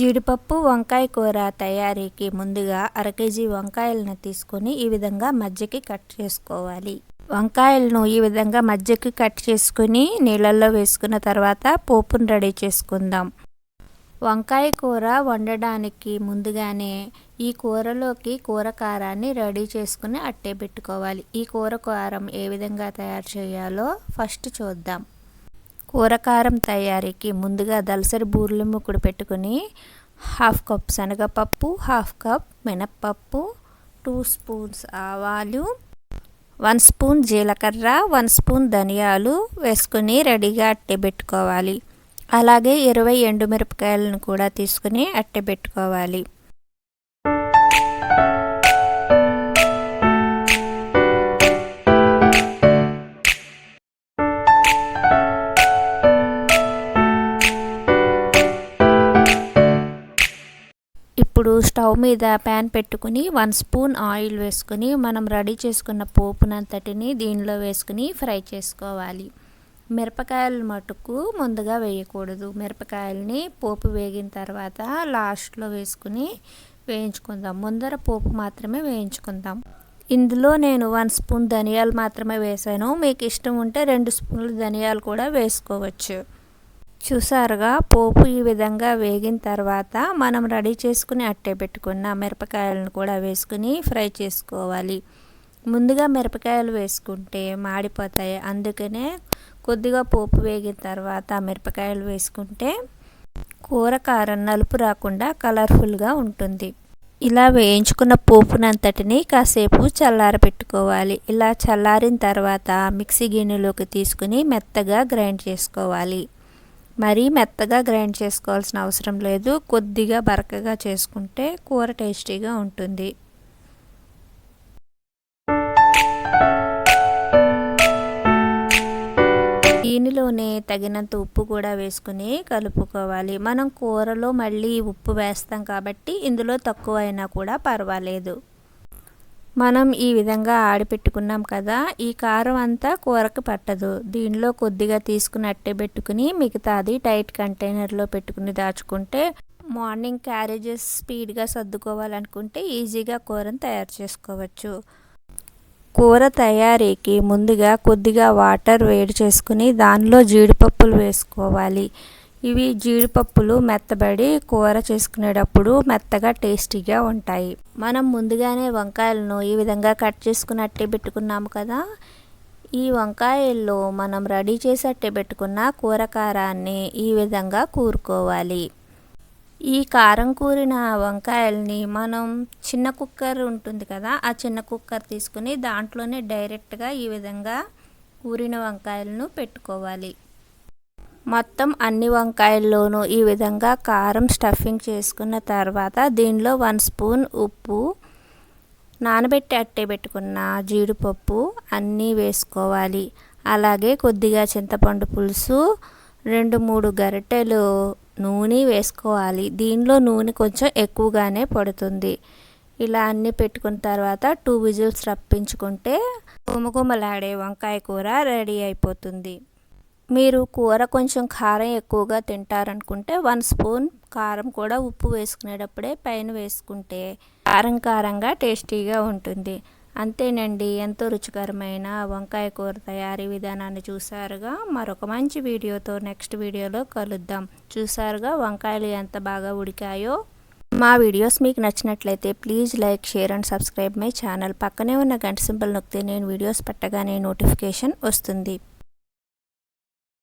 జీడిపప్పు వంకాయ కూర తయారీకి ముందుగా అర కేజీ వంకాయలను తీసుకొని ఈ విధంగా మజ్జకి కట్ చేసుకోవాలి. వంకాయలను ఈ విధంగా మజ్జకి కట్ చేసుకుని నీళ్ళల్లో వేసుకున్న తర్వాత పోపును రెడీ చేసుకుందాం. వంకాయ కూర వండడానికి ముందుగానే ఈ కూరలోకి కూర కారాన్ని రెడీ చేసుకుని అట్టే పెట్టుకోవాలి. ఈ కూర కారం ఏ విధంగా తయారు చేయాలో ఫస్ట్ చూద్దాం. కూరకారం తయారీకి ముందుగా దలసరి బూరెలు ముక్కుడు పెట్టుకుని హాఫ్ కప్ శనగపప్పు హాఫ్ కప్ మినప్పప్పు టూ స్పూన్స్ ఆవాలు వన్ స్పూన్ జీలకర్ర వన్ స్పూన్ ధనియాలు వేసుకుని రెడీగా అట్టె పెట్టుకోవాలి. అలాగే ఇరవై ఎండుమిరపకాయలను కూడా తీసుకుని అట్టె ఇప్పుడు స్టవ్ మీద ప్యాన్ పెట్టుకుని వన్ స్పూన్ ఆయిల్ వేసుకుని మనం రెడీ చేసుకున్న పోపునంతటిని దీనిలో వేసుకుని ఫ్రై చేసుకోవాలి. మిరపకాయలు మటుకు ముందుగా వేయకూడదు. మిరపకాయలని పోపు వేగిన తర్వాత లాస్ట్లో వేసుకుని వేయించుకుందాం. ముందర పోపు మాత్రమే వేయించుకుందాం. ఇందులో నేను వన్ స్పూన్ ధనియాలు మాత్రమే వేసాను. మీకు ఇష్టం ఉంటే రెండు స్పూన్లు ధనియాలు కూడా వేసుకోవచ్చు. చూసారుగా? పోపు ఈ విధంగా వేగిన తర్వాత మనం రెడీ చేసుకుని అట్టే పెట్టుకున్న మిరపకాయలను కూడా వేసుకుని ఫ్రై చేసుకోవాలి. ముందుగా మిరపకాయలు వేసుకుంటే మాడిపోతాయి. అందుకనే కొద్దిగా పోపు వేగిన తర్వాత మిరపకాయలు వేసుకుంటే కూర కారం నలుపు రాకుండా కలర్ఫుల్గా ఉంటుంది. ఇలా వేయించుకున్న పోపునంతటిని కాసేపు చల్లారపెట్టుకోవాలి. ఇలా చల్లారిన తర్వాత మిక్సీ గిన్నెలోకి తీసుకుని మెత్తగా గ్రైండ్ చేసుకోవాలి. మరీ మెత్తగా గ్రైండ్ చేసుకోవాల్సిన అవసరం లేదు. కొద్దిగా బరకగా చేసుకుంటే కూర టేస్టీగా ఉంటుంది. దీనిలోనే తగినంత ఉప్పు కూడా వేసుకుని కలుపుకోవాలి. మనం కూరలో మళ్ళీ ఉప్పు వేస్తాం కాబట్టి ఇందులో తక్కువ అయినా కూడా పర్వాలేదు. మనం ఈ విధంగా ఆడిపెట్టుకున్నాం కదా ఈ కారం అంతా కూరకు పట్టదు. దీనిలో కొద్దిగా తీసుకుని అట్టే పెట్టుకుని మిగతాది టైట్ కంటైనర్లో పెట్టుకుని దాచుకుంటే మార్నింగ్ క్యారేజెస్ స్పీడ్గా సర్దుకోవాలనుకుంటే ఈజీగా కూరను తయారు చేసుకోవచ్చు. కూర తయారీకి ముందుగా కొద్దిగా వాటర్ వేడి చేసుకుని దానిలో జీడిపప్పులు వేసుకోవాలి. ఇవి జీడిపప్పులు మెత్తబడి కూర చేసుకునేటప్పుడు మెత్తగా టేస్టీగా ఉంటాయి. మనం ముందుగానే వంకాయలను ఈ విధంగా కట్ చేసుకుని అట్టే పెట్టుకున్నాము కదా. ఈ వంకాయల్లో మనం రెడీ చేసి అట్టే పెట్టుకున్న కూర కారాన్ని ఈ విధంగా కూరుకోవాలి. ఈ కారం కూరిన వంకాయల్ని మనం చిన్న కుక్కర్ ఉంటుంది కదా ఆ చిన్న కుక్కర్ తీసుకుని దాంట్లోనే డైరెక్ట్గా ఈ విధంగా కూరిన వంకాయలను పెట్టుకోవాలి. మొత్తం అన్ని వంకాయల్లోనూ ఈ విధంగా కారం స్టఫింగ్ చేసుకున్న తర్వాత దీనిలో వన్ స్పూన్ ఉప్పు నానబెట్టి అట్టే పెట్టుకున్న జీడిపప్పు అన్నీ వేసుకోవాలి. అలాగే కొద్దిగా చింతపండు పులుసు రెండు మూడు గరిటెలు నూనె వేసుకోవాలి. దీనిలో నూనె కొంచెం ఎక్కువగానే పడుతుంది. ఇలా అన్నీ పెట్టుకున్న తర్వాత టూ విజిల్స్ రప్పించుకుంటే గుమగుమలాడే వంకాయ కూర రెడీ అయిపోతుంది. మీరు కూర కొంచెం కారం ఎక్కువగా తింటారనుకుంటే వన్ స్పూన్ కారం కూడా ఉప్పు వేసుకునేటప్పుడే పైన వేసుకుంటే కారం కారంగా టేస్టీగా ఉంటుంది. అంతేనండి. ఎంతో రుచికరమైన వంకాయ కూర తయారీ విధానాన్ని చూసారుగా మరొక మంచి వీడియోతో నెక్స్ట్ వీడియోలో కలుద్దాం. చూసారుగా వంకాయలు ఎంత బాగా ఉడికాయో. మా వీడియోస్ మీకు నచ్చినట్లయితే please like share and subscribe my channel. పక్కనే ఉన్న గంట సింబల్ నొక్కితే నేను వీడియోస్ పెట్టగానే నోటిఫికేషన్ వస్తుంది.